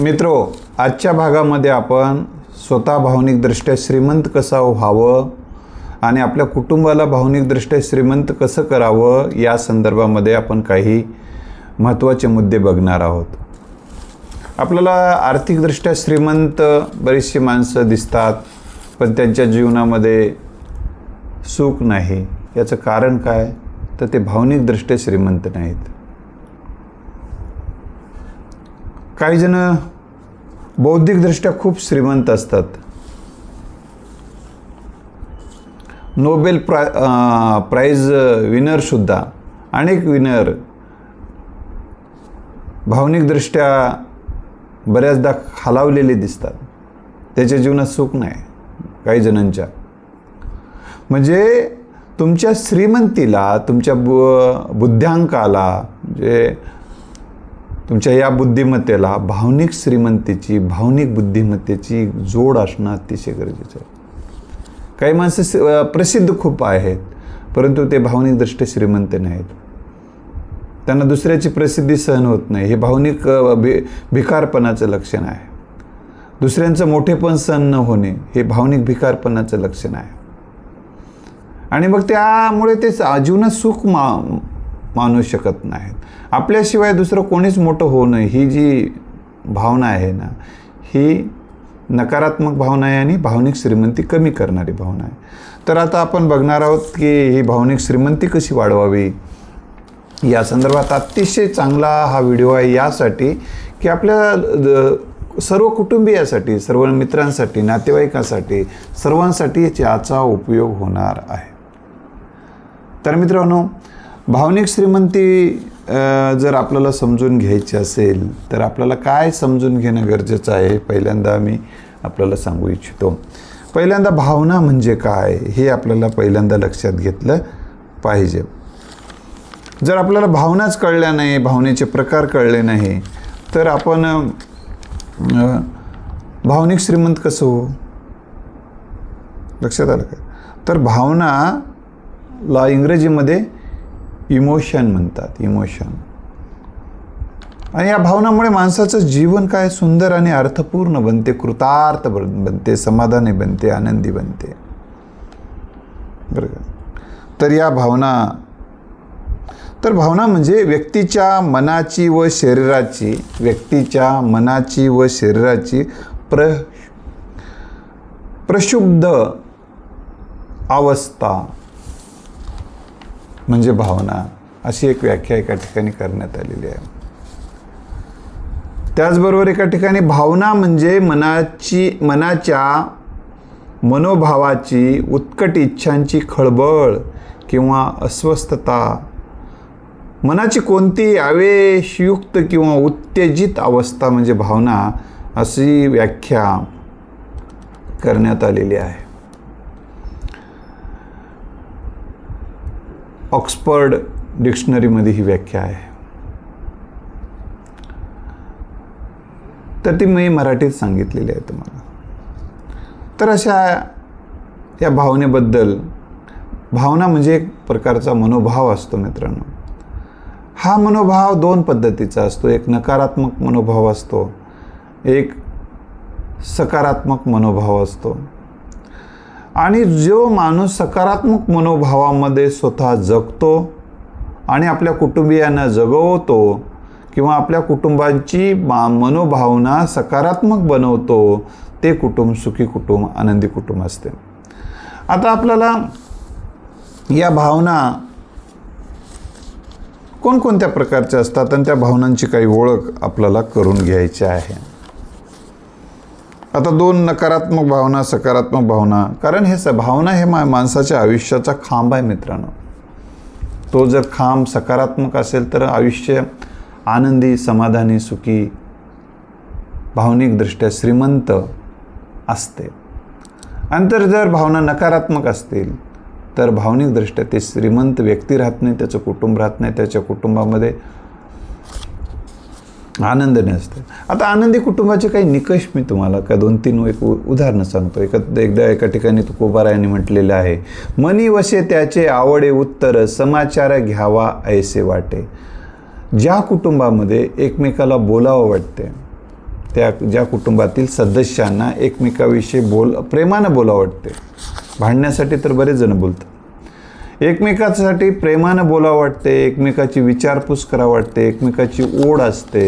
मित्रो आजच्या भागामध्ये आपण स्वतः भावनिकदृष्ट्या श्रीमंत कसा व्हावं आणि आपल्या कुटुंबाला भावनिकदृष्ट्या श्रीमंत कसं करावं या संदर्भामध्ये आपण काही महत्त्वाचे मुद्दे बघणार आहोत. आपल्याला आर्थिकदृष्ट्या श्रीमंत बरीचशी माणसं दिसतात पण त्यांच्या जीवनामध्ये सुख नाही. याचं कारण काय? तर ते भावनिकदृष्ट्या श्रीमंत नाहीत. काही जण बौद्धिकदृष्ट्या खूप श्रीमंत असतात. नोबेल प्रा प्राईज विनरसुद्धा अनेक विनर भावनिकदृष्ट्या बऱ्याचदा खालावलेले दिसतात. त्याच्या जीवनात सुख नाही काही जणांच्या. म्हणजे तुमच्या श्रीमंतीला तुमच्या बु बुद्ध्यांकाला म्हणजे तुमच्या या बुद्धिमत्तेला भावनिक श्रीमंतीची भावनिक बुद्धिमत्तेची जोड असणं अतिशय गरजेचं आहे. काही माणसं प्रसिद्ध खूप आहेत परंतु ते भावनिकदृष्ट्या श्रीमंत नाहीत. त्यांना दुसऱ्याची प्रसिद्धी सहन होत नाही. हे भावनिक भि भिकारपणाचं लक्षण आहे. दुसऱ्यांचं मोठेपण सहन न होणे हे भावनिक भिकारपणाचं लक्षण आहे. आणि मग त्यामुळे ते जीवनात सुख मा मानू शकत नाहीत. आपल्याशिवाय दुसरं कोणीच मोठं होऊ नये ही जी भावना आहे ना ही नकारात्मक भावना आहे आणि भावनिक श्रीमंती कमी करणारी भावना आहे. तर आता आपण बघणार आहोत की ही भावनिक श्रीमंती कशी वाढवावी? या संदर्भात अतिशय चांगला हा व्हिडिओ आहे यासाठी की आपल्या द- सर्व कुटुंबियासाठी सर्व मित्रांसाठी नातेवाईकांसाठी सर्वांसाठी याचा उपयोग होणार आहे. तर मित्रांनो भावनिक श्रीमंती जर आपल्याला समजून घ्यायची असेल तर आपल्याला काय समजून घेणं गरजेचं आहे पहिल्यांदा मी आपल्याला सांगू इच्छितो. पहिल्यांदा भावना म्हणजे काय हे आपल्याला पहिल्यांदा लक्षात घेतलं पाहिजे. जर आपल्याला भावनाच कळल्या नाही भावनेचे प्रकार कळले नाही तर आपण भावनिक श्रीमंत कसं हो लक्षात आलं का? तर भावनाला इंग्रजीमध्ये इमोशन म्हणतात इमोशन. आणि या भावनामुळे माणसाचं जीवन काय सुंदर आणि अर्थपूर्ण बनते कृतार्थ बन- बनते समाधानी बनते आनंदी बनते. बरं का? तर या भावना तर भावना म्हणजे व्यक्तीच्या मनाची व शरीराची व्यक्तीच्या मनाची व शरीराची प्र प्रशुद्ध अवस्था. म्हणजे भावना अशी एक व्याख्या एका ठिकाणी करण्यात आलेली आहे. त्याचबरोबर एका ठिकाणी भावना म्हणजे मनाची मनाच्या मनोभावाची उत्कट इच्छांची खळबळ किंवा अस्वस्थता. मनाची कोणती आवेशयुक्त किंवा उत्तेजित अवस्था म्हणजे भावना अशी व्याख्या करण्यात आलेली आहे. ऑक्सफर्ड डिक्शनरीमध्ये ही व्याख्या आहे. तर ती मी मराठीत सांगितलेली आहे तुम्हाला. तर अशा या भावनेबद्दल भावना म्हणजे एक प्रकारचा मनोभाव असतो मित्रांनो. हा मनोभाव दोन पद्धतीचा असतो. एक नकारात्मक मनोभाव असतो. एक सकारात्मक मनोभाव असतो. आणि जो माणूस सकारात्मक मनोभावामध्ये स्वतः जगतो आणि आपल्या कुटुंबियांना जगवतो किंवा आपल्या कुटुंबांची मा मनोभावना सकारात्मक बनवतो ते कुटुंब सुखी कुटुंब आनंदी कुटुंब असते. आता आपल्याला या भावना कोणकोणत्या प्रकारच्या असतात आणि त्या भावनांची काही ओळख आपल्याला करून घ्यायची आहे? आता दोन नकारात्मक भावना सकारात्मक भावना. कारण हे स भावना हे मा माणसाच्या आयुष्याचा खांब आहे मित्रांनो. तो जर खांब सकारात्मक असेल तर आयुष्य आनंदी समाधानी सुखी भावनिकदृष्ट्या श्रीमंत असते. आणि तर जर भावना नकारात्मक असतील तर भावनिकदृष्ट्या ते श्रीमंत व्यक्ती राहत नाही त्याचं कुटुंब राहत नाही त्याच्या कुटुंबामध्ये आनंदाने असते. आता आनंदी कुटुंबाचे काही निकष मी तुम्हाला का दोन तीन एक उ- उदाहरणं सांगतो. एका एकदा एका ठिकाणी तुकोबारायांनी म्हटलेलं आहे मनी वसे त्याचे आवडे उत्तर समाचार घ्यावा ऐसे वाटे. ज्या कुटुंबामध्ये एकमेकाला बोलावं वाटते त्या ज्या कुटुंबातील सदस्यांना एकमेकाविषयी बोल प्रेमानं बोलावं वाटते. भांडण्यासाठी तर बरेच जण बोलतात. एकमेकासाठी प्रेमानं बोला वाटते एकमेकाची विचारपूस करा वाटते एकमेकाची ओढ असते.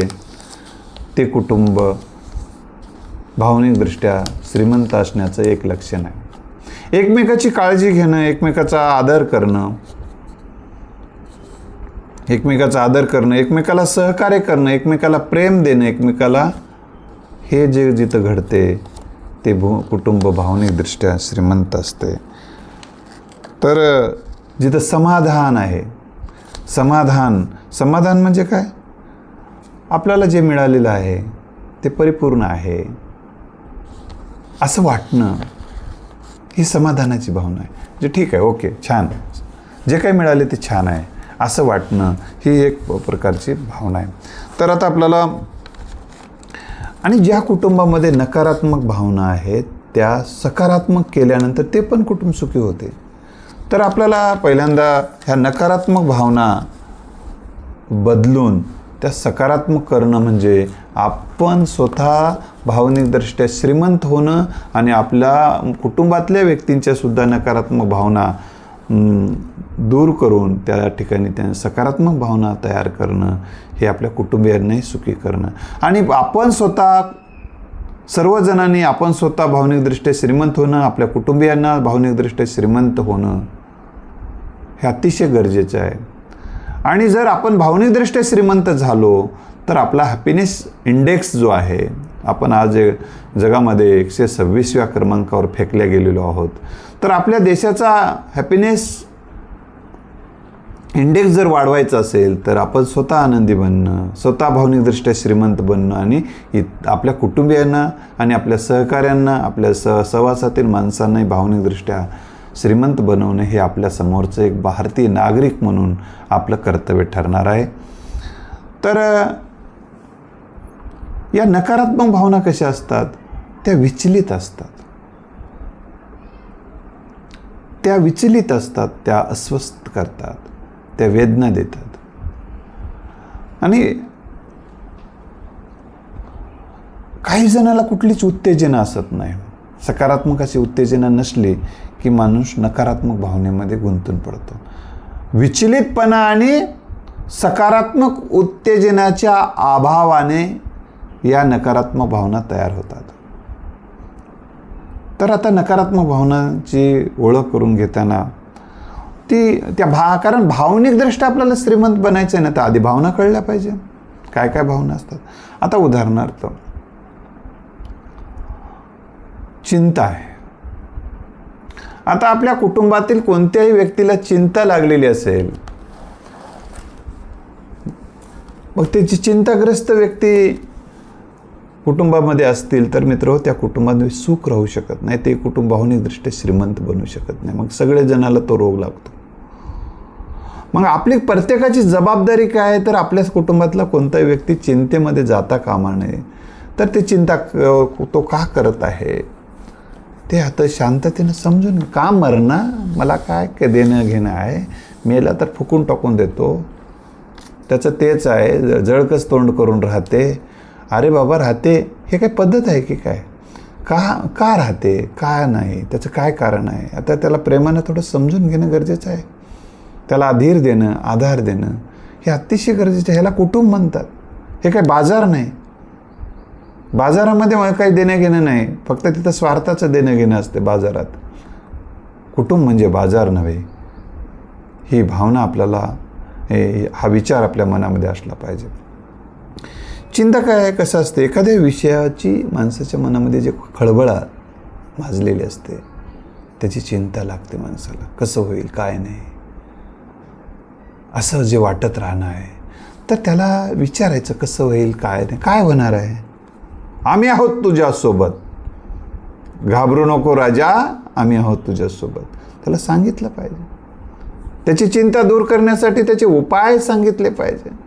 ते कुटुंब भावनिकदृष्ट्या श्रीमंत असण्याचं एक लक्षण आहे. एकमेकाची काळजी घेणं एकमेकाचा आदर करणं एकमेकाचा आदर करणं एकमेकाला सहकार्य करणं एकमेकाला प्रेम देणं एकमेकाला हे जे जिथं घडते ते भू कुटुंब भावनिकदृष्ट्या श्रीमंत असते. तर जिथं समाधान आहे. समाधान. समाधान म्हणजे काय? आपल्याला जे मिळालेलं आहे ते परिपूर्ण आहे. असं वाटणं ही समाधानाची भावना आहे. जे ठीक आहे ओके छान. जे काही मिळाले ते छान आहे. असं वाटणं ही एक प्रकारची भावना आहे. तर आता आपल्याला आणि ज्या कुटुंबामध्ये नकारात्मक भावना आहेत त्या सकारात्मक केल्यानंतर ते पण कुटुंब सुखी होते. तर आपल्याला पहिल्यांदा ह्या नकारात्मक भावना बदलून त्या सकारात्मक करणं म्हणजे आपण स्वतः भावनिकदृष्ट्या श्रीमंत होणं आणि आपल्या कुटुंबातल्या व्यक्तींच्यासुद्धा नकारात्मक भावना दूर करून त्या ठिकाणी त्या सकारात्मक भावना तयार करणं हे आपल्या कुटुंबियांनाही सुखी करणं. आणि आपण स्वतः सर्वजणांनी आपण स्वतः भावनिकदृष्ट्या श्रीमंत होणं आपल्या कुटुंबियांना भावनिकदृष्ट्या श्रीमंत होणं हे अतिशय गरजेचं आहे. आणि जर आपण भावनिकदृष्ट्या श्रीमंत झालो तर आपला हॅपीनेस इंडेक्स जो आहे आपण आज जगामध्ये एकशे सव्वीसव्या क्रमांकावर फेकल्या गेलेलो आहोत. तर आपल्या देशाचा हॅपीनेस इंडेक्स जर वाढवायचा असेल तर आपण स्वतः आनंदी बनणं स्वतः भावनिकदृष्ट्या श्रीमंत बनणं आणि इत आपल्या कुटुंबियांना आणि आपल्या सहकाऱ्यांना आपल्या स सहवासातील माणसांनाही भावनिकदृष्ट्या श्रीमंत बनवणं हे आपल्या समोरचं एक भारतीय नागरिक म्हणून आपलं कर्तव्य ठरणार आहे. तर या नकारात्मक भावना कशा असतात? त्या विचलित असतात. त्या विचलित असतात त्या अस्वस्थ करतात. त्या वेदना देतात. आणि काही जणाला कुठलीच उत्तेजना असत नाही. सकारात्मक अशी उत्तेजना नसली की माणूस नकारात्मक भावनेमध्ये गुंतून पडतो. विचलितपणा आणि सकारात्मक उत्तेजनाच्या अभावाने या नकारात्मक भावना तयार होतात. तर आता नकारात्मक भावनांची ओळख करून घेताना ती त्या भा कारण भावनिकदृष्ट्या आपल्याला श्रीमंत बनायचं आहे ना तर आधी भावना कळल्या पाहिजे. काय काय भावना असतात? आता उदाहरणार्थ चिंता आहे. आता आपल्या कुटुंबातील कोणत्याही व्यक्तीला चिंता लागलेली असेल मग त्याची चिंताग्रस्त व्यक्ती कुटुंबामध्ये असतील तर मित्र त्या कुटुंबामध्ये सुख राहू शकत नाही. ते कुटुंब भावनिकदृष्ट्या श्रीमंत बनू शकत नाही. मग सगळे जणाला तो रोग लागतो. मग आपली प्रत्येकाची जबाबदारी काय आहे? तर आपल्याच कुटुंबातला कोणताही व्यक्ती चिंतेमध्ये जाता कामा नये. तर ते चिंता तो का करत आहे? ते आता शांततेनं समजून का मरणं? मला काय काय देणं घेणं आहे? मेला तर फुकून टाकून देतो. त्याचं तेच आहे. ज- जळकच तोंड करून राहते. अरे बाबा राहते. हे काय पद्धत आहे की काय? का का राहते? का नाही? त्याचं काय कारण आहे? आता त्याला प्रेमानं थोडं समजून घेणं गरजेचं आहे. त्याला अधीर देणं आधार देणं हे अतिशय गरजेचं आहे. ह्याला कुटुंब म्हणतात. हे काय बाजार नाही. बाजारामध्ये काही देणं घेणं नाही. फक्त तिथं स्वार्थाचं देणं घेणं असते बाजारात. कुटुंब म्हणजे बाजार नव्हे. ही भावना आपल्याला हे हा विचार आपल्या मनामध्ये असला पाहिजे. चिंता काय आहे कसं असते एखाद्या विषयाची माणसाच्या मनामध्ये जे खळबळा माजलेली असते त्याची चिंता लागते माणसाला. कसं होईल काय नाही. असं जे वाटत राहणं आहे तर त्याला विचारायचं कसं होईल काय नाही काय होणार आहे? आम्ही आहोत तुझ्यासोबत. घाबरू नको राजा आम्ही आहोत तुझ्यासोबत. त्याला सांगितलं पाहिजे. त्याची चिंता दूर करण्यासाठी त्याचे उपाय सांगितले पाहिजे.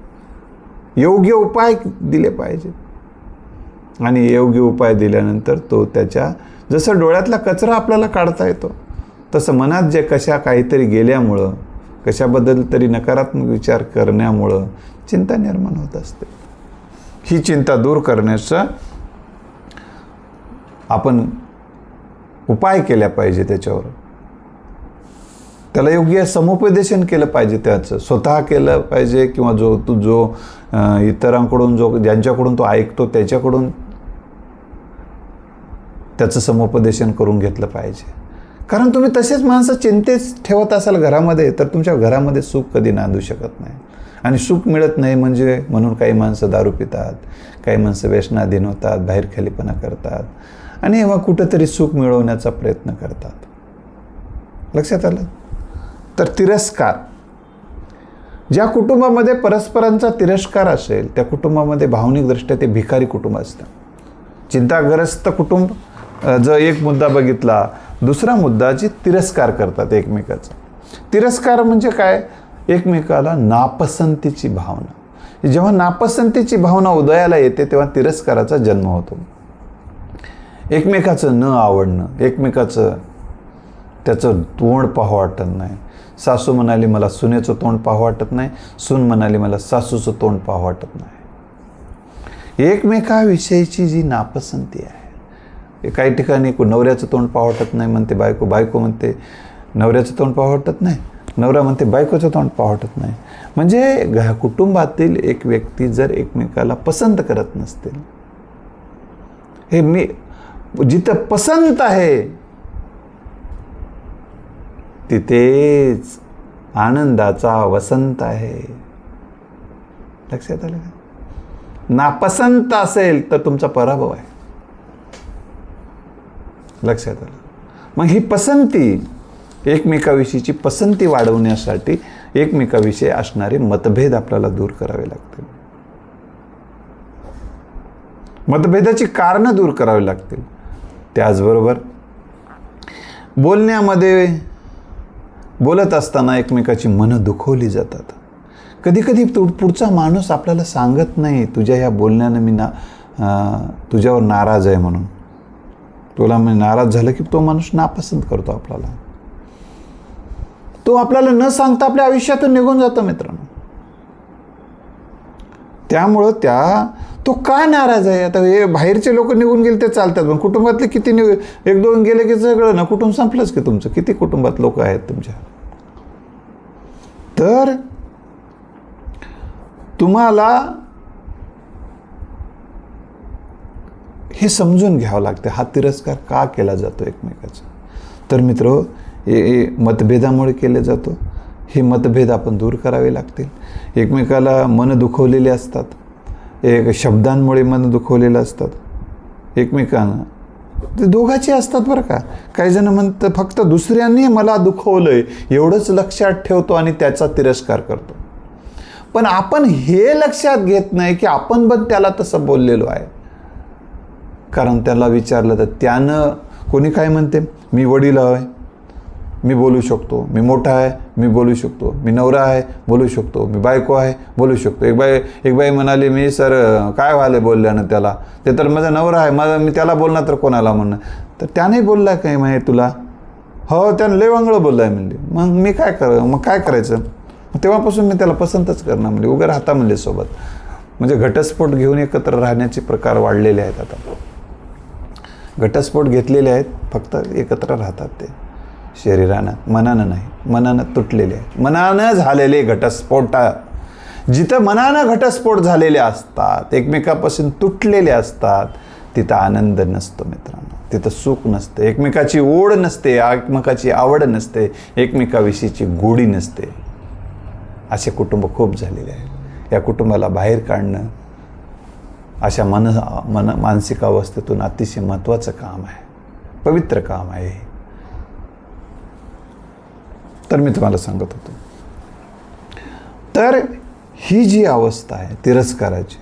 योग्य उपाय दिले पाहिजे. आणि योग्य उपाय दिल्यानंतर तो त्याच्या जसं डोळ्यातला कचरा आपल्याला काढता येतो तसं मनात जे कशा काहीतरी गेल्यामुळं कशाबद्दल तरी नकारात्मक विचार करण्यामुळं चिंता निर्माण होत असते. ही चिंता दूर करण्याचं आपण उपाय केल्या पाहिजे त्याच्यावर. त्याला योग्य समुपदेशन केलं पाहिजे त्याचं. स्वतः केलं पाहिजे किंवा जो तू जो इतरांकडून जो ज्यांच्याकडून तो ऐकतो त्याच्याकडून त्याचं समुपदेशन करून घेतलं पाहिजे. कारण तुम्ही तसेच माणसं चिंतेत ठेवत असाल घरामध्ये तर तुमच्या घरामध्ये सुख कधी नांदू शकत नाही. आणि सुख मिळत नाही म्हणजे म्हणून काही माणसं दारू पितात काही माणसं व्यसनाधीन होतात बाहेर खालीपणा करतात. आणि मग कुठंतरी सुख मिळवण्याचा प्रयत्न करतात. लक्षात आलं? तर तिरस्कार. ज्या कुटुंबामध्ये परस्परांचा तिरस्कार असेल त्या कुटुंबामध्ये भावनिकदृष्ट्या ते भिकारी कुटुंब असतं चिंताग्रस्त कुटुंब जो एक मुद्दा बघितला दुसरा मुद्दा जी तिरस्कार करतात एकमेकाचा. तिरस्कार म्हणजे काय? एकमेकाला नापसंतीची भावना. जेव्हा नापसंतीची भावना उदयाला येते तेव्हा तिरस्काराचा जन्म होतो. एकमेकाचं न आवडणं एकमेकाचं त्याचं तोंड पाहू वाटत नाही. सासू म्हणाली मला सुनेचं तोंड पाहू वाटत नाही. सून म्हणाली मला सासूचं तोंड पाहू वाटत नाही. एकमेकाविषयीची जी नापसंती आहे काही ठिकाणी नवऱ्याचं तोंड पाहू वाटत नाही म्हणते बायको बायको म्हणते नवऱ्याचं तोंड पाहू वाटत नाही. नवरा म्हणते बायकोचं तोंड पाहू वाटत नाही. म्हणजे घ कुटुंबातील एक व्यक्ती जर एकमेकाला पसंत करत नसतील हे मी जिथं पसंत आहे तिथेच आनंदाचा वसंत आहे. लक्षात आलं का? नापसंत असेल तर तुमचा पराभव आहे. लक्षात आलं. मग ही पसंती एकमेकाविषयीची पसंती वाढवण्यासाठी एकमेकाविषयी असणारे मतभेद आपल्याला दूर करावे लागतील. मतभेदाची कारणं दूर करावी लागतील. त्याचबरोबर बोलण्यामध्ये बोलत असताना एकमेकाची मनं दुखवली जातात. कधी कधी तू पुढचा माणूस आपल्याला सांगत नाही तुझ्या ह्या बोलण्यानं मी ना तुझ्यावर नाराज आहे म्हणून. तुला म्हणजे नाराज झालं की तो माणूस नापसंत करतो आपल्याला. तो आपल्याला न सांगता आपल्या आयुष्यातून निघून जातो मित्रांनो. त्यामुळं त्या तो का नाराज आहे? आता हे बाहेरचे लोक निघून गेले ते चालतात. पण कुटुंबातले किती निघ एक दोन गेले की सगळं ना? कुटुंब संपलंच की तुमचं? किती कुटुंबात लोक आहेत तुमच्या? तर तुम्हाला हे समजून घ्यावं लागतं. हा तिरस्कार का केला जातो एकमेकाचा? तर मित्र हे मतभेदामुळे केले जातो. हे मतभेद आपण दूर करावे लागतील. एकमेकाला मन दुखवलेले असतात. एक शब्दांमुळे मन दुखवलेलं असतात. एकमेकांना. ते दोघाचे असतात बरं का. काही जण म्हणतं फक्त दुसऱ्यांनी मला दुखवलंय एवढंच लक्षात ठेवतो आणि त्याचा तिरस्कार करतो. पण आपण हे लक्षात घेत नाही की आपण पण त्याला तसं बोललेलो आहे. कारण त्याला विचारलं तर त्यानं कोणी काय म्हणते? मी वडील आहे. मी बोलू शकतो. मी मोठा आहे मी बोलू शकतो. मी नवरा आहे बोलू शकतो. मी बायको आहे बोलू शकतो. एक बाई एक बाई म्हणाली मी सर काय व्हायला बोलल्यानं त्याला? ते तर माझा नवरा आहे माझा मी त्याला बोलणार तर कोणाला म्हणणं? तर त्याने बोलला काय माहिती तुला? हो त्यानं लय वांगळं बोललं आहे म्हणले. मग मी काय कर मग काय करायचं? तेव्हापासून मी त्याला पसंतच करणार म्हणजे उभं राहता म्हणले सोबत. म्हणजे घटस्फोट घेऊन एकत्र राहण्याचे प्रकार वाढलेले आहेत आता. घटस्फोट घेतलेले आहेत फक्त एकत्र राहतात ते. शरीरानं मनानं नाही मनानं तुटलेले आहे मनानं झालेले घटस्फोट. जिथं मनानं घटस्फोट झालेले असतात एकमेकापासून तुटलेले असतात तिथं आनंद नसतो मित्रांनो. तिथं सुख नसतं एकमेकाची ओढ नसते एकमेकाची आवड नसते एकमेकाविषयीची गोडी नसते. असे कुटुंब खूप झालेले आहेत. या कुटुंबाला बाहेर काढणं अशा मन मन मानसिक अवस्थेतून अतिशय महत्त्वाचं काम आहे. पवित्र काम आहे हे. तर मी तुम्हाला सांगत होतो. तर ही जी अवस्था आहे तिरस्काराची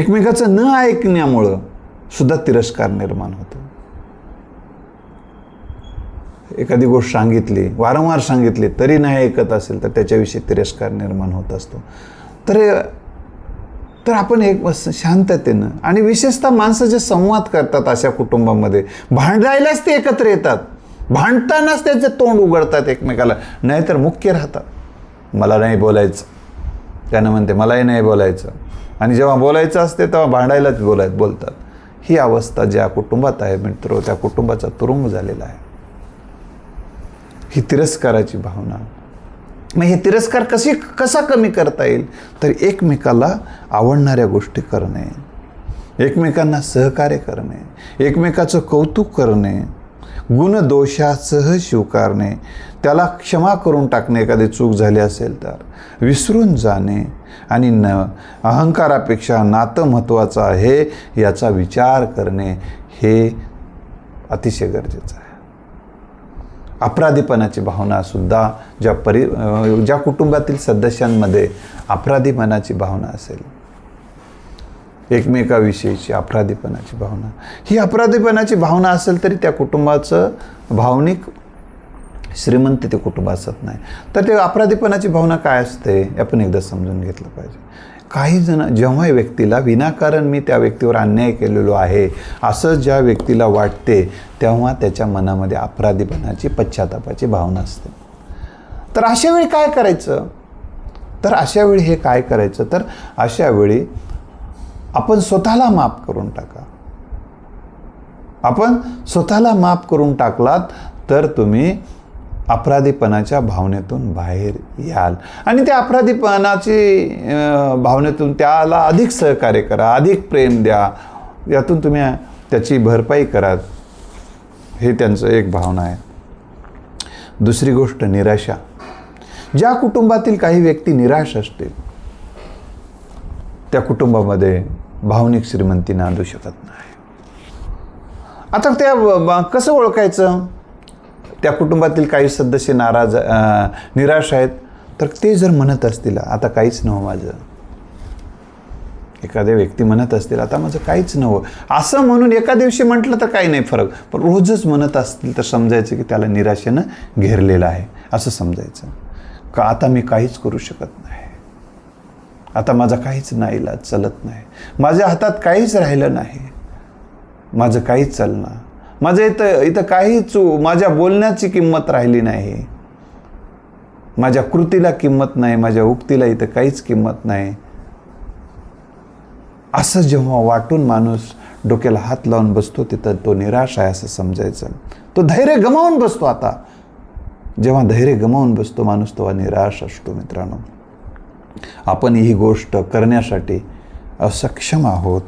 एकमेकाचं न ऐकण्यामुळं सुद्धा तिरस्कार निर्माण होतो. एखादी गोष्ट सांगितली वारंवार सांगितली तरी नाही ऐकत असेल तर त्याच्याविषयी तिरस्कार निर्माण होत असतो. तर तर आपण एक बस शांततेनं आणि विशेषतः माणसं जे संवाद करतात अशा कुटुंबामध्ये भांडायलाच ते एकत्र येतात. भांडतानाच त्याचे तोंड उघडतात एकमेकाला. नाहीतर मुख्य राहतात. मला नाही बोलायचं. त्यानं म्हणते मलाही नाही बोलायचं. आणि जेव्हा बोलायचं असते तेव्हा भांडायलाच बोलायत बोलतात. ही अवस्था ज्या कुटुंबात आहे मित्र त्या कुटुंबाचा तुरुंग झालेला आहे. ही तिरस्काराची भावना. मग हे तिरस्कार कशी कसा कमी करता येईल? तर एकमेकाला आवडणाऱ्या गोष्टी करणे. एकमेकांना सहकार्य करणे. एकमेकाचं कौतुक करणे. गुणदोषासह स्वीकारणे त्याला क्षमा करून टाकणे एखादी चूक झाली असेल तर. विसरून जाणे आणि न अहंकारापेक्षा नातं महत्त्वाचं आहे याचा विचार करणे हे अतिशय गरजेचं आहे. अपराधीपणाची भावनासुद्धा ज्या परि ज्या कुटुंबातील सदस्यांमध्ये अपराधीपणाची भावना असेल एकमेकाविषयीची अपराधीपणाची भावना. ही अपराधीपणाची भावना असेल तरी त्या कुटुंबाचं भावनिक श्रीमंत ते कुटुंब असत नाही. तर ते अपराधीपणाची भावना काय असते हे आपण एकदा समजून घेतलं पाहिजे. काही जण जेव्हा व्यक्तीला विनाकारण मी त्या व्यक्तीवर अन्याय केलेलो आहे असं ज्या व्यक्तीला वाटते तेव्हा त्याच्या मनामध्ये अपराधीपणाची पश्चातापाची भावना असते. तर अशा वेळी काय करायचं? तर अशा वेळी हे काय करायचं? तर अशा वेळी आपण स्वतःला माफ करून टाका. आपण स्वतःला माफ करून टाकलात तर तुम्ही अपराधीपणाच्या भावनेतून बाहेर याल. आणि त्या अपराधीपणाची भावनेतून त्याला अधिक सहकार्य करा अधिक प्रेम द्या. यातून तुम्ही त्याची भरपाई करा हे त्यांचं एक भावना आहे. दुसरी गोष्ट निराशा. ज्या कुटुंबातील काही व्यक्ती निराश असतील त्या कुटुंबामध्ये भावनिक श्रीमंती नांदू शकत नाही. आता त्या कसं ओळखायचं? त्या कुटुंबातील काही सदस्य नाराज निराश आहेत. तर ते जर म्हणत असतील आता काहीच नव्हं माझं. एखाद्या व्यक्ती म्हणत असतील आता माझं काहीच नव्हं. असं म्हणून एका दिवशी म्हटलं तर काही नाही फरक. पण रोजच म्हणत असतील तर समजायचं की त्याला निराशेनं घेरलेलं आहे. असं समजायचं. का आता मी काहीच करू शकत नाही? आता माझा काहीच नाही इलाज चालत नाही. माझ्या हातात काहीच राहिलं नाही. माझं काहीच चालणार माझं इथं इथं काहीच माझ्या बोलण्याची किंमत राहिली नाही. माझ्या कृतीला किंमत नाही माझ्या उक्तीला इथं काहीच किंमत नाही. असं जेव्हा वाटून माणूस डोक्याला हात लावून बसतो तिथं तो निराश आहे असं समजायचं. तो धैर्य गमावून बसतो आता. जेव्हा धैर्य गमावून बसतो माणूस तेव्हा निराश असतो मित्रांनो. आपण ही गोष्ट करण्यासाठी असक्षम आहोत.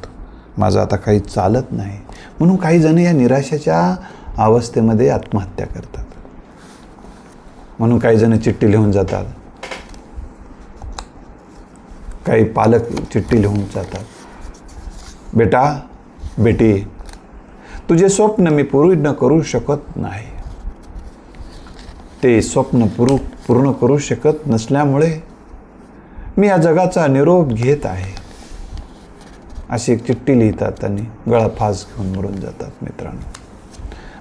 माझं आता काही चालत नाही. म्हणून काही जण या निराशेच्या अवस्थेमध्ये आत्महत्या करतात. म्हणून काही जण चिठ्ठी लिहून जातात. काही पालक चिठ्ठी लिहून जातात. बेटा बेटी तुझे स्वप्न मी पूर्ण करू शकत नाही. ते स्वप्न पूर्ण पूर्ण करू शकत नसल्यामुळे मी या जगाचा निरोप घेत आहे. अशी एक चिठ्ठी लिहितात आणि गळा फास घेऊन मरून जातात मित्रांनो.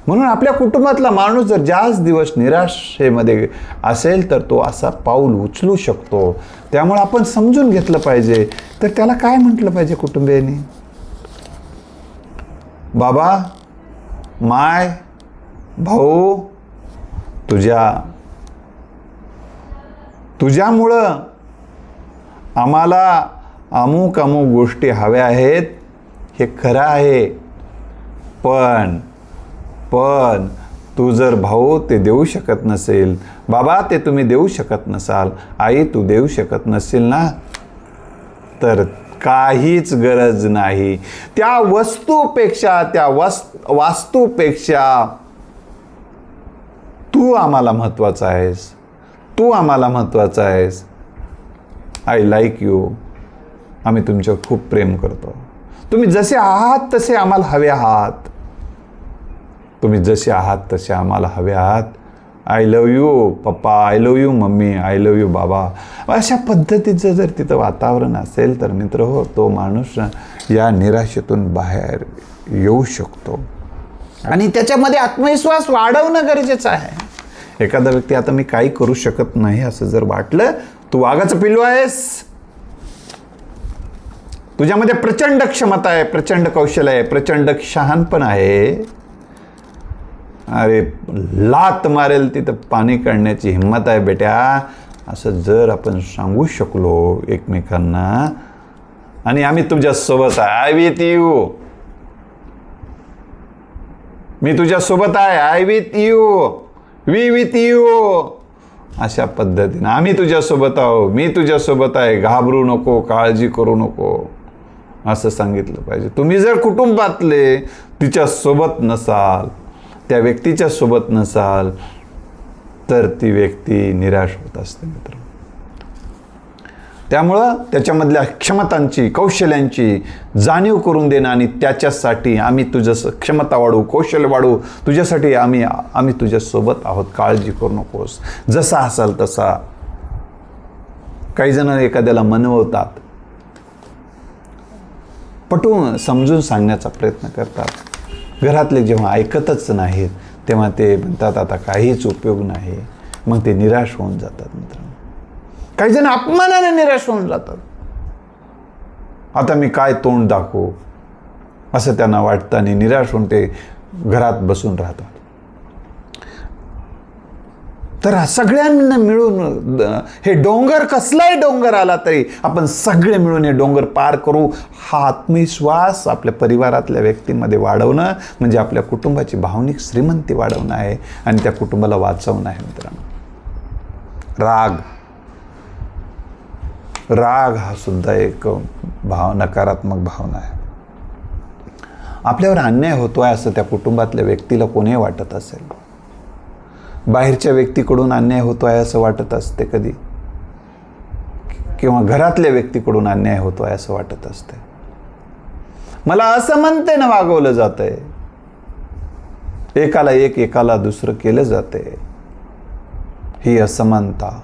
म्हणून आपल्या कुटुंबातला माणूस जर जास्त दिवस निराशेमध्ये असेल तर तो असा पाऊल उचलू शकतो. त्यामुळे आपण समजून घेतलं पाहिजे. तर त्याला काय म्हटलं पाहिजे कुटुंबियांनी? बाबा माय भाऊ तुझ्या तुझ्यामुळं आम्हाला अमुक अमुक गोष्टी हव्या आहेत. हे खरं आहे. पण पण तू जर भाऊ ते देऊ शकत नसेल बाबा ते तुम्ही देऊ शकत नसाल आई तू देऊ शकत नसेल ना? तर काहीच गरज नाही. त्या वस्तूपेक्षा त्या वस् वास्तूपेक्षा तू आम्हाला महत्त्वाचा आहेस. तू आम्हाला महत्त्वाचा आहेस. आय लाईक यू आम्ही तुमच्यावर खूप प्रेम करतो. तुम्ही जसे आहात तसे आम्हाला हवे आहात. तुम्ही जसे आहात तसे आम्हाला हवे आहात. I love you papa. I love you mummy. I love you बाबा. अशा पद्धतीचं जर तिथं वातावरण असेल तर मित्र हो तो माणूस या निराशेतून बाहेर येऊ शकतो. आणि त्याच्यामध्ये आत्मविश्वास वाढवणं गरजेचं आहे. एखादा व्यक्ती आता मी काही करू शकत नाही असं जर वाटलं तू वाघाचं पिल्लू आहेस? तुझ्यामध्ये प्रचंड क्षमता आहे प्रचंड कौशल्य आहे प्रचंड शहाणपण आहे. अरे लात मारेल तिथं पाणी काढण्याची हिंमत आहे बेट्या. असं जर आपण सांगू शकलो एकमेकांना आणि आम्ही तुझ्यासोबत आहे. आय विथ यू मी तुझ्यासोबत आहे. I with you we with you अशा पद्धतीनं. आम्ही तुझ्यासोबत आहो. मी तुझ्यासोबत आहे. घाबरू नको काळजी करू नको. असं सांगितलं पाहिजे. तुम्ही जर कुटुंबातले तिच्यासोबत नसाल त्या व्यक्तीच्या सोबत नसाल तर ती व्यक्ती निराश होत असते मित्र. त्यामुळं त्याच्यामधल्या क्षमतांची कौशल्यांची जाणीव करून देणं आणि त्याच्यासाठी आम्ही तुझं स- क्षमता वाढू कौशल्य वाढू तुझ्यासाठी आम्ही आम्ही तुझ्यासोबत आहोत. काळजी करू नकोस. जसा असाल तसा. काही जण एखाद्याला मनवतात. पटवून समजून सांगण्याचा प्रयत्न करतात. घरातले जेव्हा ऐकतच नाहीत तेव्हा ते म्हणतात आता काहीच उपयोग नाही. मग ते निराश होऊन जातात मित्रांनो. काही जण अपमानाने निराश होऊन जातात. आता मी काय तोंड दाखवू? असं त्यांना वाटतं आणि निराश होऊन ते घरात बसून राहतात. तर सगळ्यांना मिळून हे डोंगर कसलाही डोंगर आला तरी आपण सगळे मिळून हे डोंगर पार करू. हा आत्मविश्वास आपल्या परिवारातल्या व्यक्तींमध्ये वाढवणं म्हणजे आपल्या कुटुंबाची भावनिक श्रीमंती वाढवणं आहे आणि त्या कुटुंबाला वाचवणं आहे मित्रांनो. राग. राग हा सुद्धा एक भाव नकारात्मक भावना आहे. आपल्यावर अन्याय होतो आहे असं त्या कुटुंबातल्या व्यक्तीला कोणीही वाटत असेल. बाहेरच्या व्यक्तीकडून अन्याय होतो आहे असं वाटत असते कधी. किंवा घरातल्या व्यक्तीकडून अन्याय होतो आहे असं वाटत असते. मला असमानतेनं वागवलं जात आहे एकाला एक एकाला दुसरं केलं जाते ही असमानता.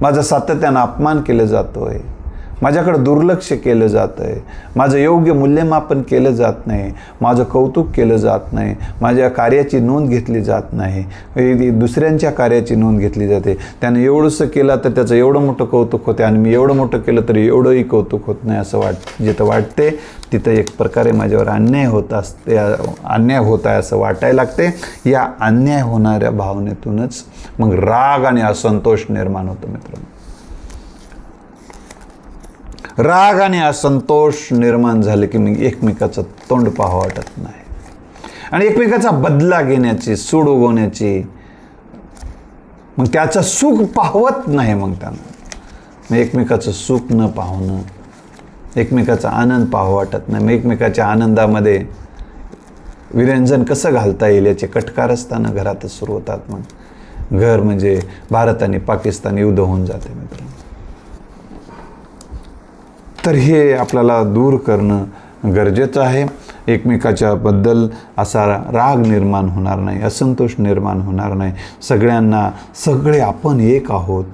माझा सातत्यानं अपमान केलं आहे माझ्याकडं दुर्लक्ष केलं जातं आहे. माझं योग्य मूल्यमापन केलं जात नाही. माझं कौतुक केलं जात नाही. माझ्या कार्याची नोंद घेतली जात नाही. दुसऱ्यांच्या कार्याची नोंद घेतली जाते. त्याने एवढंसं केलं तर त्याचं एवढं मोठं कौतुक होते आणि मी एवढं मोठं केलं तरी एवढंही कौतुक होत नाही असं वाट जिथं वाटते तिथं एक प्रकारे माझ्यावर अन्याय होत असते अन्याय होत आहे असं वाटायला लागते. या अन्याय होणाऱ्या भावनेतूनच मग राग आणि असंतोष निर्माण होतो मित्रांनो. राग आणि असंतोष निर्माण झाले की मग एकमेकाचं तोंड पाहावं वाटत नाही. आणि एकमेकाचा बदला घेण्याची सूड उगवण्याची मग त्याचं सुख पाहवत नाही मग त्यांना. मग एकमेकाचं सुख न पाहणं एकमेकाचा आनंद पाहावं वाटत नाही. मग एकमेकाच्या आनंदामध्ये विरंजन कसं घालता येईल याचे कटकार असताना घरातच सुरू होतात मग. घर म्हणजे भारत आणि पाकिस्तान युद्ध होऊन जाते तर हे आपल्याला दूर करणं गरजेचं आहे. एकमेकाच्याबद्दल असा राग निर्माण होणार नाही असंतोष निर्माण होणार नाही. सगळ्यांना सगळे आपण एक आहोत.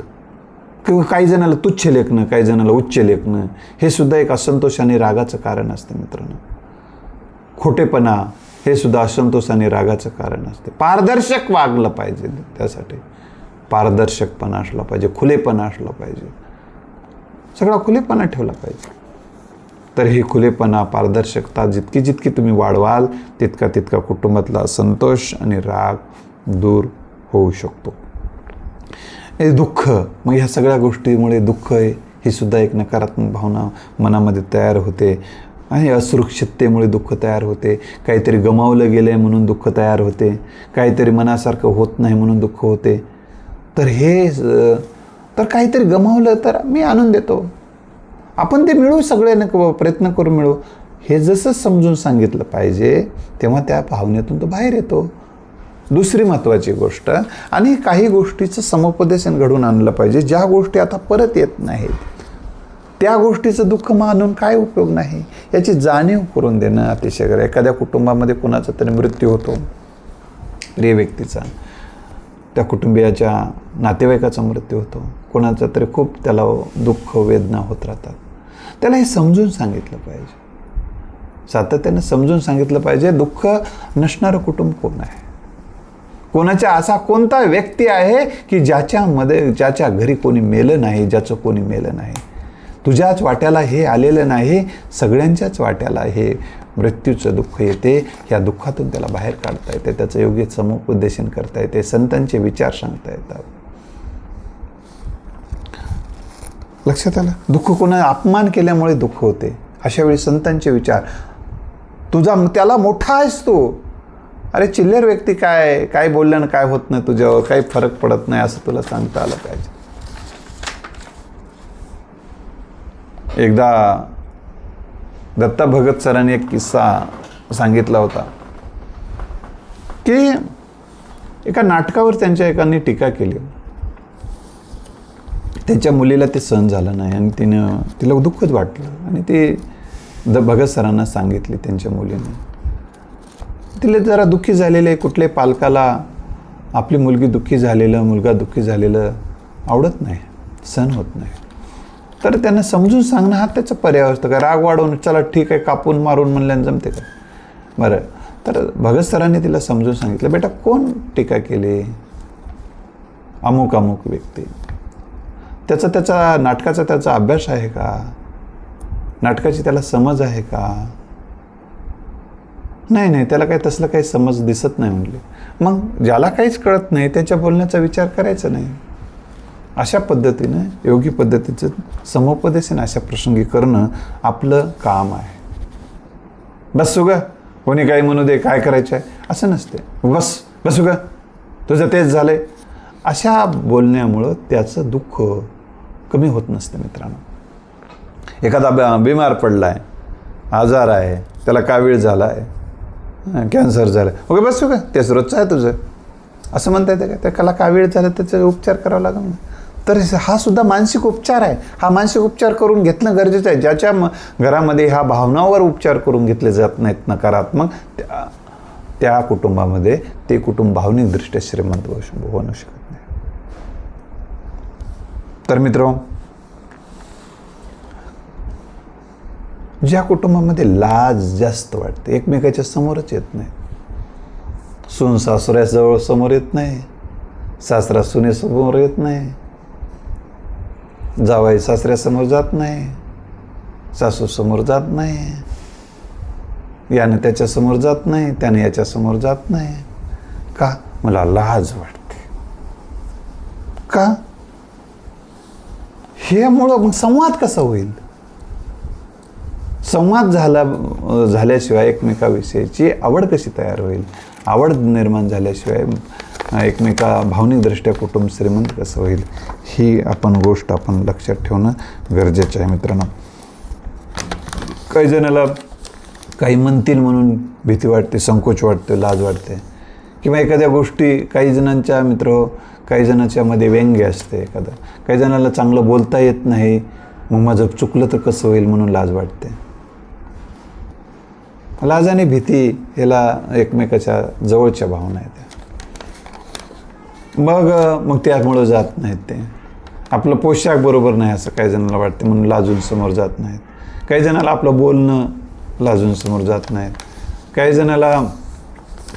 किंवा काही जणाला तुच्छ लेखणं काही जणाला उच्च लेखणं हे सुद्धा एक असंतोष आणि रागाचं कारण असतं मित्रांनो. खोटेपणा हे सुद्धा असंतोष आणि रागाचं कारण असते. पारदर्शक वागलं पाहिजे त्यासाठी. पारदर्शकपणा असला पाहिजे खुलेपणा असला पाहिजे. सगळा खुलेपणा ठेवला पाहिजे. तर ही खुलेपणा पारदर्शकता जितकी जितकी तुम्ही वाढवाल तितका तितका कुटुंबातला संतोष आणि राग दूर होऊ शकतो. हे दुःख मग ह्या सगळ्या गोष्टीमुळे दुःख आहे ही सुद्धा एक नकारात्मक भावना मनामध्ये तयार होते. आणि असुरक्षिततेमुळे दुःख तयार होते. काहीतरी गमावलं गेलं आहे म्हणून दुःख तयार होते. काहीतरी मनासारखं होत नाही म्हणून दुःख होते. तर हे तर काहीतरी गमावलं तर मी आणून देतो. आपण ते मिळू सगळ्यांना क- प्रयत्न करून मिळू हे जसं समजून सांगितलं पाहिजे तेव्हा त्या भावनेतून तो बाहेर येतो. दुसरी महत्त्वाची गोष्ट आणि काही गोष्टीचं समुपदेशन घडून आणलं पाहिजे ज्या गोष्टी आता परत येत नाहीत. त्या गोष्टीचं दुःख मानून काय उपयोग नाही? याची जाणीव करून देणं अतिशय गरज एखाद्या कुटुंबामध्ये कुणाचा तरी मृत्यू होतो. प्रिय व्यक्तीचा. त्या कुटुंबियाच्या नातेवाईकाचा मृत्यू होतो. कोणाचा तरी खूप त्याला दुःख वेदना होत राहतात. त्याला हे समजून सांगितलं पाहिजे. सातत्यानं समजून सांगितलं पाहिजे दुःख नसणारं कुटुंब कोण आहे? कोणाच्या असा कोणता व्यक्ती आहे की ज्याच्यामध्ये ज्याच्या घरी कोणी मेलं नाही ज्याचं कोणी मेलं नाही? तुझ्याच वाट्याला हे आलेलं नाही सगळ्यांच्याच वाट्याला हे मृत्यूचं दुःख येते या दुःखातून त्याला बाहेर काढता येते. त्याचं योग्य समुपदेशन करता येते. संतांचे विचार सांगता येतात. लक्षात आलं? दुःख कोणा अपमान केल्यामुळे दुःख होते. अशा वेळी संतांचे विचार तुझा त्याला मोठा आहेस तू. अरे चिल्लर व्यक्ती काय? काय बोलल्यानं काय होत नाही तुझ्यावर? काही फरक पडत नाही असं तुला सांगता आलं पाहिजे. एकदा दत्ता भगत सरांनी एक किस्सा सांगितला होता की एका नाटकावर त्यांच्या एकाने टीका केली. त्यांच्या मुलीला ते सहन झालं नाही आणि तिनं तिला दुःखच वाटलं आणि ते द भगत सरांना सांगितली त्यांच्या मुलीने. तिला जरा दुःखी झालेले कुठल्याही पालकाला आपली मुलगी दुःखी झालेलं मुलगा दुःखी झालेलं आवडत नाही सहन होत नाही. तर त्यांना समजून सांगणं हा त्याचा पर्याय असतो. का राग वाढवून चला ठीक आहे कापून मारून म्हणल्यानं जमते का? बरं. तर भगत सरांनी तिला समजून सांगितलं बेटा कोण टीका केली? अमुक अमुक व्यक्ती. त्याचा त्याचा नाटकाचा त्याचा अभ्यास आहे का? नाटकाची त्याला समज आहे का? नाही नाही त्याला काही तसलं काही समज दिसत नाही म्हणले. मग ज्याला काहीच कळत नाही त्याच्या बोलण्याचा विचार करायचा नाही. अशा पद्धतीनं योगी पद्धतीचं समुपदेशन अशा प्रसंगी करणं आपलं काम आहे. बस ग कोणी काही म्हणू दे काय करायचं आहे असं नसते बस बसू ग तुझं तेच झालं आहे अशा बोलण्यामुळं त्याचं दुःख कमी होत नसतं मित्रांनो. एखादा ब- बिमार पडला आहे आजार आहे त्याला कावीळ झाला आहे कॅन्सर झालं ओके बसू का तेच रोजचं आहे तुझं. असं म्हणता येतं का? त्या कला कावीळ झालं त्याचा उपचार करावा लागेल ना? तर हा सुद्धा मानसिक उपचार आहे. हा मानसिक उपचार करून घेतणं गरजेचं आहे. ज्याच्या म घरामध्ये ह्या भावनावर उपचार करून घेतले जात नाहीत नकारात्मक त्या त्या कुटुंबामध्ये ते कुटुंब भावनिकदृष्ट्या श्रीमंत होऊ श- शकत नाही. तर मित्र ज्या कुटुंबामध्ये लाज जास्त वाटते एकमेकाच्या समोरच येत नाही. सून सासऱ्याजवळ समोर येत नाही. सासरा सुनेसमोर येत नाही. जावाई सासऱ्यासमोर जात नाही सासू समोर जात नाही. यानं त्याच्यासमोर जात नाही त्याने याच्यासमोर जात नाही. का? मला लाज वाटते. का? ह्यामुळं मग संवाद कसा होईल? संवाद झाला झाल्याशिवाय एकमेकाविषयीची आवड कशी तयार होईल? आवड निर्माण झाल्याशिवाय एकमेका भावनिकदृष्ट्या कुटुंब श्रीमंत कसं होईल ही आपण गोष्ट आपण लक्षात ठेवणं गरजेचं आहे मित्रांनो. काही जणाला काही म्हणतील म्हणून भीती वाटते संकोच वाटते लाज वाटते. किंवा एखाद्या गोष्टी काही जणांच्या मित्र काही जणांच्यामध्ये व्यंग्य असते एखादं. काही जणाला चांगलं बोलता येत नाही मग माझं चुकलं तर कसं होईल म्हणून लाज वाटते. लाज आणि भीती याला एकमेकाच्या जवळच्या भावना येत्या मग मग त्यामुळं जात नाहीत ते. आपलं पोशाख बरोबर नाही असं काही जणांना वाटते म्हणून लाजून समोर जात नाहीत. काही जणाला आपलं बोलणं लाजून समोर जात नाहीत. काही जणाला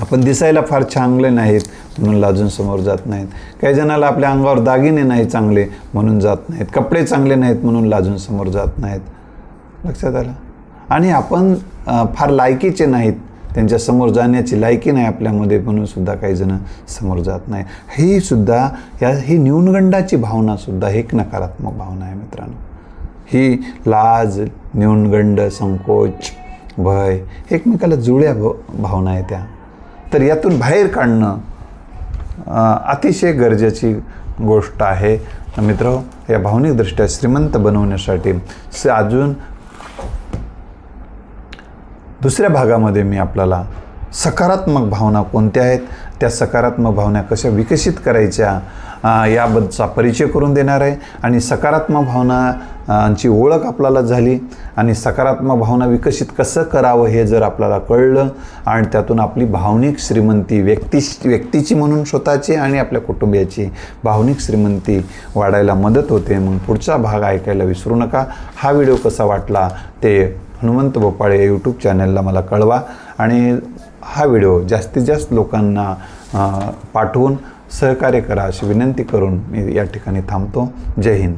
आपण दिसायला फार चांगले नाहीत म्हणून लाजून समोर जात नाहीत. काही जणाला आपल्या अंगावर दागिने नाही चांगले म्हणून जात नाहीत. कपडे चांगले नाहीत म्हणून लाजून समोर जात नाहीत. लक्षात आलं? आणि आपण फार लायकीचे नाहीत त्यांच्यासमोर जाण्याची लायकी नाही आपल्यामध्ये म्हणून सुद्धा काही जण समोर जात नाही. ही सुद्धा या ही न्यूनगंडाची भावना सुद्धा एक नकारात्मक भावना आहे मित्रांनो. ही लाज न्यूनगंड संकोच भय एकमेकाला जुळ्या भ भावना आहे त्या. तर यातून बाहेर काढणं अतिशय गरजेची गोष्ट आहे. मित्र या भावनिकदृष्ट्या श्रीमंत बनवण्यासाठी स अजून दुसऱ्या भागामध्ये मी आपल्याला सकारात्मक भावना कोणत्या आहेत? त्या सकारात्मक भावना कशा विकसित करायच्या याबद्दलचा परिचय करून देणार आहे. आणि सकारात्मक भावनांची ओळख आपल्याला झाली आणि सकारात्मक भावना विकसित कसं करावं हे जर आपल्याला कळलं आणि त्यातून आपली भावनिक श्रीमंती व्यक्ती व्यक्तीची म्हणून स्वतःची आणि आपल्या कुटुंबियाची भावनिक श्रीमंती वाढायला मदत होते. मग पुढचा भाग ऐकायला विसरू नका. हा व्हिडिओ कसा वाटला ते हनुमंत भोपाळे यूट्यूब चॅनलला मला कळवा आणि हा व्हिडिओ जास्तीत जास्त लोकांना पाठवून सहकार्य करा अशी विनंती करून मी या ठिकाणी थांबतो. जय हिंद.